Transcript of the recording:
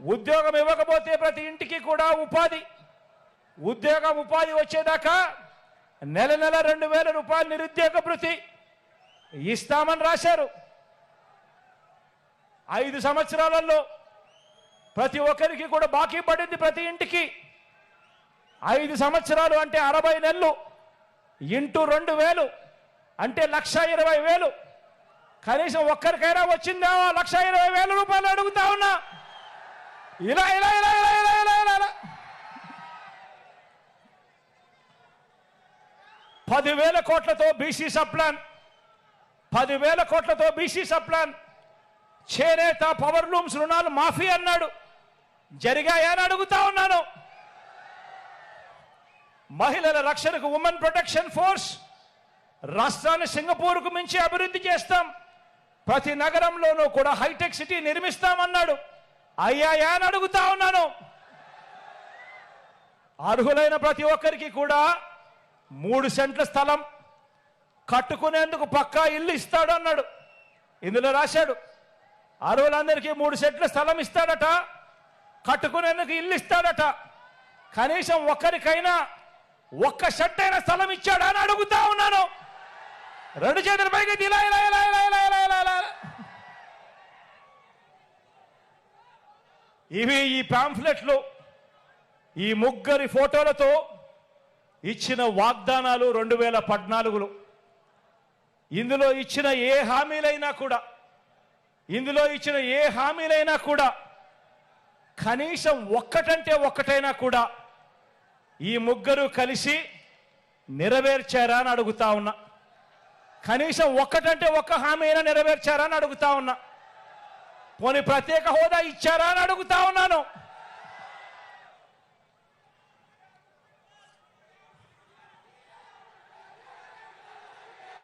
ఉద్యోగం ఇవ్వకపోతే ప్రతి ఇంటికి కూడా ఉపాధి. ఉద్యోగం ఉపాధి వచ్చేదాకా నెల నెల రెండు వేల రూపాయలు నిరుద్యోగ భృతి ఇస్తామని రాశారు. ఐదు సంవత్సరాలలో ప్రతి ఒక్కరికి కూడా బాకీ పడింది ప్రతి ఇంటికి. ఐదు సంవత్సరాలు అంటే అరవై నెలలు ఇంటూ రెండు వేలు అంటే లక్ష ఇరవై వేలు. కనీసం ఒక్కరికైనా వచ్చిందా? లక్ష ఇరవై వేల రూపాయలు అడుగుతా ఇలా ఇలా ఇలా ఇలా ఇలా ఇలా ఇలా ఇలా. పదివేల కోట్లతో బీసీ సప్లాన్ పదివేల కోట్లతో బీసీ సప్లాన్ చేనేత పవర్ లూమ్స్ రుణాలు మాఫీ అన్నాడు. జరిగాయని అడుగుతా ఉన్నాను. మహిళల రక్షణకు ఉమెన్ ప్రొటెక్షన్ ఫోర్స్. రాష్ట్రాన్ని సింగపూర్కు మించి అభివృద్ధి చేస్తాం. ప్రతి నగరంలోనూ కూడా హైటెక్ సిటీ నిర్మిస్తామన్నాడు. అయ్యాయా అని అడుగుతా ఉన్నాను. అర్హులైన ప్రతి ఒక్కరికి కూడా మూడు సెంట్ల స్థలం కట్టుకునేందుకు పక్కా ఇల్లు ఇస్తాడు అన్నాడు ఇందులో రాశాడు అర్హులందరికీ మూడు సెంట్ల స్థలం ఇస్తాడట కట్టుకునేందుకు ఇల్లు ఇస్తాడట. కనీసం ఒక్కరికైనా ఒక్క షెడ్ అయిన స్థలం ఇచ్చాడా? అని అడుగుతా ఉన్నాను. రెండు చేతుల పైకి ఇలా ఇలా ఇలా ఇలా ఇలా ఇవి ఈ పాంఫ్లెట్లు ఈ ముగ్గురి ఫోటోలతో ఇచ్చిన వాగ్దానాలు రెండు వేల పద్నాలుగులో. ఇందులో ఇచ్చిన ఏ హామీలైనా కూడా ఇందులో ఇచ్చిన ఏ హామీలైనా కూడా కనీసం ఒక్కటంటే ఒక్కటైనా కూడా ఈ ముగ్గురు కలిసి నెరవేర్చారా అని అడుగుతా ఉన్నా. కనీసం ఒక్కటంటే ఒక్క హామీ అయినా నెరవేర్చారా అని అడుగుతా ఉన్నా. పోనీ ప్రత్యేక హోదా ఇచ్చారా అని అడుగుతా ఉన్నాను.